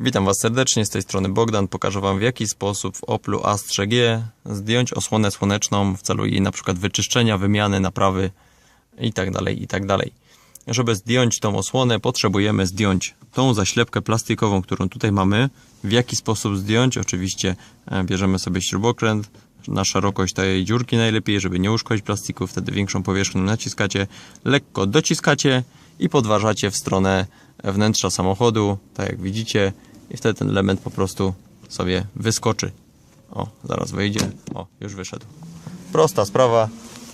Witam Was serdecznie, z tej strony Bogdan. Pokażę Wam w jaki sposób w Oplu Astrze G zdjąć osłonę słoneczną w celu jej na przykład wyczyszczenia, wymiany, naprawy itd. itd. Żeby zdjąć tą osłonę potrzebujemy zdjąć tą zaślepkę plastikową, którą tutaj mamy. W jaki sposób zdjąć? Oczywiście e, bierzemy sobie śrubokręt na szerokość tej dziurki najlepiej, żeby nie uszkodzić plastiku, wtedy większą powierzchnię naciskacie, lekko dociskacie i podważacie w stronę wnętrza samochodu, tak jak widzicie i wtedy ten element po prostu sobie wyskoczy. O, zaraz wyjdzie. O, już wyszedł. Prosta sprawa.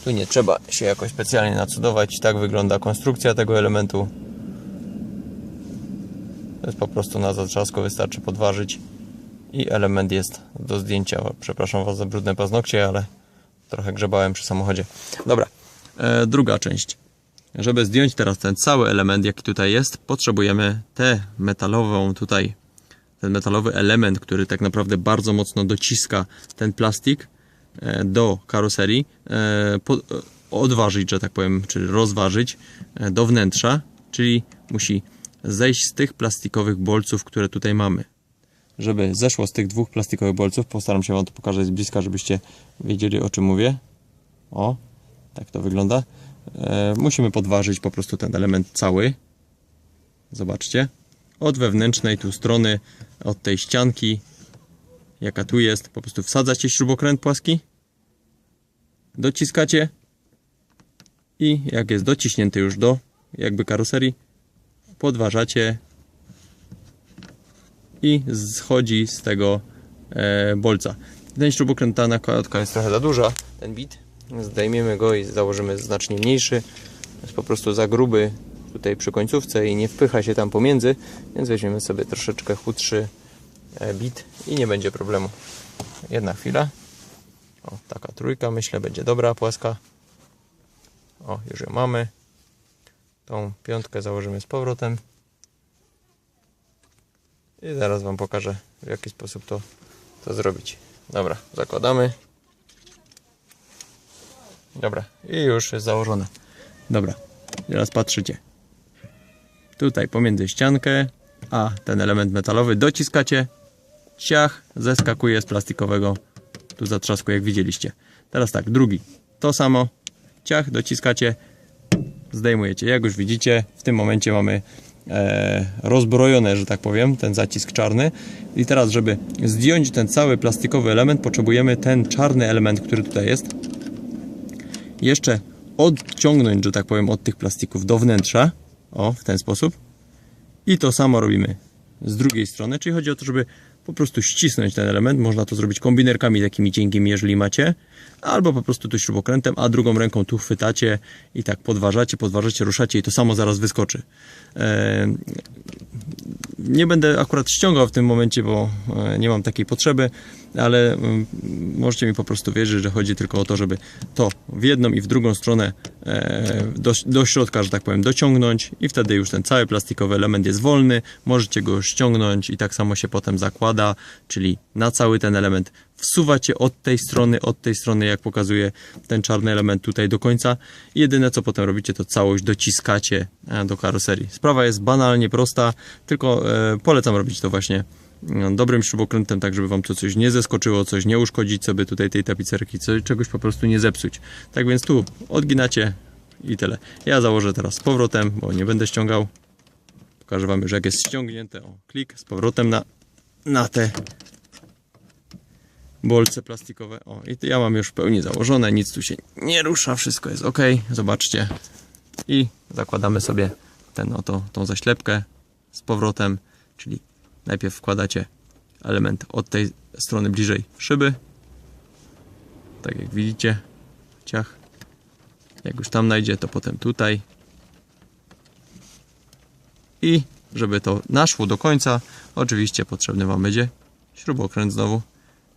Tu nie trzeba się jakoś specjalnie nacudować. Tak wygląda konstrukcja tego elementu. To jest po prostu na zatrzasku, wystarczy podważyć i element jest do zdjęcia. Przepraszam Was za brudne paznokcie, ale trochę grzebałem przy samochodzie. Dobra, e, druga część. Żeby zdjąć teraz ten cały element, jaki tutaj jest, potrzebujemy tę metalową tutaj, ten metalowy element, który tak naprawdę bardzo mocno dociska ten plastik e, do karoserii, e, e, odważyć, że tak powiem, czy rozważyć do wnętrza, czyli musi zejść z tych plastikowych bolców, które tutaj mamy. Żeby zeszło z tych dwóch plastikowych bolców, postaram się Wam to pokazać z bliska, żebyście wiedzieli o czym mówię. O, tak to wygląda. E, musimy podważyć po prostu ten element cały. Zobaczcie. Od wewnętrznej tu strony, od tej ścianki, jaka tu jest, po prostu wsadzacie śrubokręt płaski, dociskacie i jak jest dociśnięty już do jakby karoserii, podważacie i schodzi z tego e, bolca. Ten śrubokręt, ta nakładka jest trochę za duża, ten bit. Zdejmiemy go i założymy znacznie mniejszy. Jest po prostu za gruby tutaj przy końcówce i nie wpycha się tam pomiędzy, więc weźmiemy sobie troszeczkę chudszy e, bit i nie będzie problemu. Jedna chwila. O, taka trójka myślę będzie dobra, płaska. O, już ją mamy. Tą piątkę założymy z powrotem. I zaraz Wam pokażę, w jaki sposób to, to zrobić. Dobra, zakładamy. Dobra, i już jest założone. Dobra, teraz patrzycie. Tutaj pomiędzy ściankę, a ten element metalowy dociskacie. Ciach, zeskakuje z plastikowego tu zatrzasku, jak widzieliście. Teraz tak, drugi. To samo. Ciach, dociskacie, zdejmujecie. Jak już widzicie, w tym momencie mamy e, rozbrojone, że tak powiem, ten zacisk czarny. I teraz, żeby zdjąć ten cały plastikowy element, potrzebujemy ten czarny element, który tutaj jest, jeszcze odciągnąć, że tak powiem, od tych plastików do wnętrza. O, w ten sposób. I to samo robimy z drugiej strony, czyli chodzi o to, żeby po prostu ścisnąć ten element. Można to zrobić kombinerkami takimi cienkimi, jeżeli macie, albo po prostu tu śrubokrętem, a drugą ręką tu chwytacie i tak podważacie, podważacie, ruszacie i to samo zaraz wyskoczy. Nie będę akurat ściągał w tym momencie, bo e, nie mam takiej potrzeby, ale możecie mi po prostu wierzyć, że chodzi tylko o to, żeby to w jedną i w drugą stronę e, do, do środka, że tak powiem, dociągnąć i wtedy już ten cały plastikowy element jest wolny, możecie go ściągnąć i tak samo się potem zakłada, czyli na cały ten element wsuwacie od tej strony, od tej strony, jak pokazuje ten czarny element tutaj do końca. Jedyne co potem robicie, to całość dociskacie e, do karoserii. Sprawa jest banalnie prosta, tylko e, polecam robić to właśnie no, dobrym śrubokrętem, tak żeby wam to coś nie zeskoczyło, coś nie uszkodzić sobie tutaj tej tapicerki, coś, czegoś po prostu nie zepsuć. Tak więc tu odginacie i tyle. Ja założę teraz z powrotem, bo nie będę ściągał. Pokażę wam już jak jest ściągnięte. O, klik z powrotem na, na te bolce plastikowe. O, i ja mam już w pełni założone, nic tu się nie rusza, wszystko jest ok. Zobaczcie. I zakładamy sobie ten oto, tą zaślepkę z powrotem, czyli najpierw wkładacie element od tej strony bliżej szyby. Tak jak widzicie, ciach. Jak już tam najdzie, to potem tutaj. I żeby to naszło do końca, oczywiście potrzebny Wam będzie śrubokręt znowu.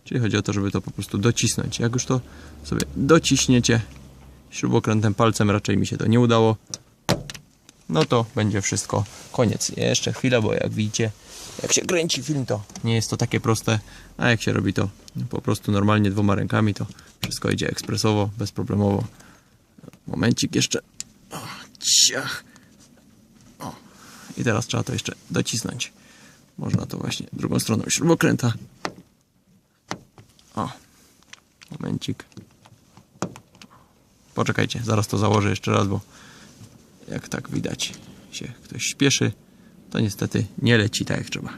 Czyli chodzi o to, żeby to po prostu docisnąć. Jak już to sobie dociśniecie śrubokrętem, palcem raczej mi się to nie udało, no to będzie wszystko koniec. Jeszcze chwilę, bo jak widzicie, jak się kręci film, to nie jest to takie proste, a jak się robi to po prostu normalnie dwoma rękami, to wszystko idzie ekspresowo, bezproblemowo. Momencik jeszcze. O, ciach. O. I teraz trzeba to jeszcze docisnąć. Można to właśnie drugą stroną śrubokręta. O, momencik. Poczekajcie, zaraz to założę jeszcze raz, bo jak tak widać się ktoś śpieszy, to niestety nie leci tak jak trzeba.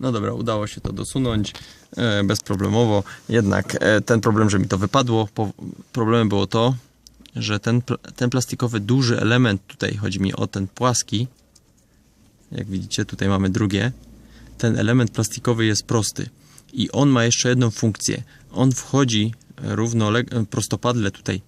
No dobra, udało się to dosunąć e, bezproblemowo. Jednak e, ten problem, że mi to wypadło, problemem było to, że ten, ten plastikowy duży element, tutaj chodzi mi o ten płaski, jak widzicie, tutaj mamy drugie. Ten element plastikowy jest prosty i on ma jeszcze jedną funkcję. On wchodzi równolegle, prostopadle tutaj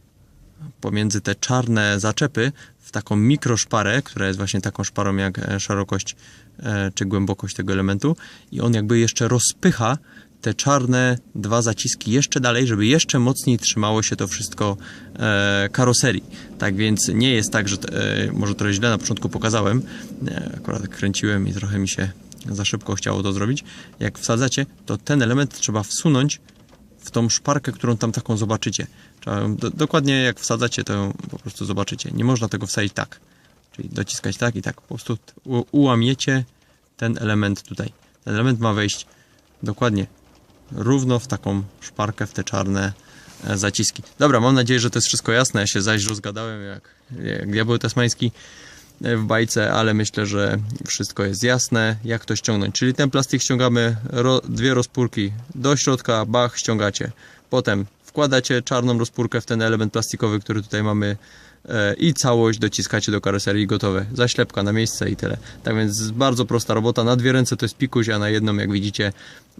pomiędzy te czarne zaczepy w taką mikroszparę, która jest właśnie taką szparą jak e, szerokość e, czy głębokość tego elementu i on jakby jeszcze rozpycha te czarne dwa zaciski jeszcze dalej, żeby jeszcze mocniej trzymało się to wszystko e, karoserii. Tak więc nie jest tak, że e, może trochę źle na początku pokazałem, e, akurat kręciłem i trochę mi się za szybko chciało to zrobić. Jak wsadzacie, to ten element trzeba wsunąć w tą szparkę, którą tam taką zobaczycie. Trzeba do, dokładnie jak wsadzacie, to po prostu zobaczycie. Nie można tego wsadzić tak. Czyli dociskać tak i tak. Po prostu ułamiecie ten element tutaj. Ten element ma wejść dokładnie równo w taką szparkę, w te czarne e, zaciski. Dobra, mam nadzieję, że to jest wszystko jasne. Ja się zaś rozgadałem jak, jak diabeł tasmański w bajce, ale myślę, że wszystko jest jasne, jak to ściągnąć. Czyli ten plastik ściągamy, ro, dwie rozpórki do środka, bach, ściągacie. Potem wkładacie czarną rozpórkę w ten element plastikowy, który tutaj mamy e, i całość dociskacie do karoserii gotowe. Zaślepka na miejsce i tyle. Tak więc bardzo prosta robota. Na dwie ręce to jest pikuś, a na jedną, jak widzicie,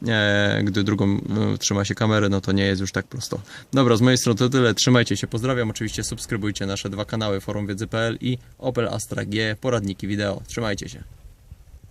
e, gdy drugą e, trzyma się kamerę, no to nie jest już tak prosto. Dobra, z mojej strony to tyle. Trzymajcie się, pozdrawiam. Oczywiście subskrybujcie nasze dwa kanały Forum Wiedzy.pl i Opel Astra G, poradniki wideo. Trzymajcie się.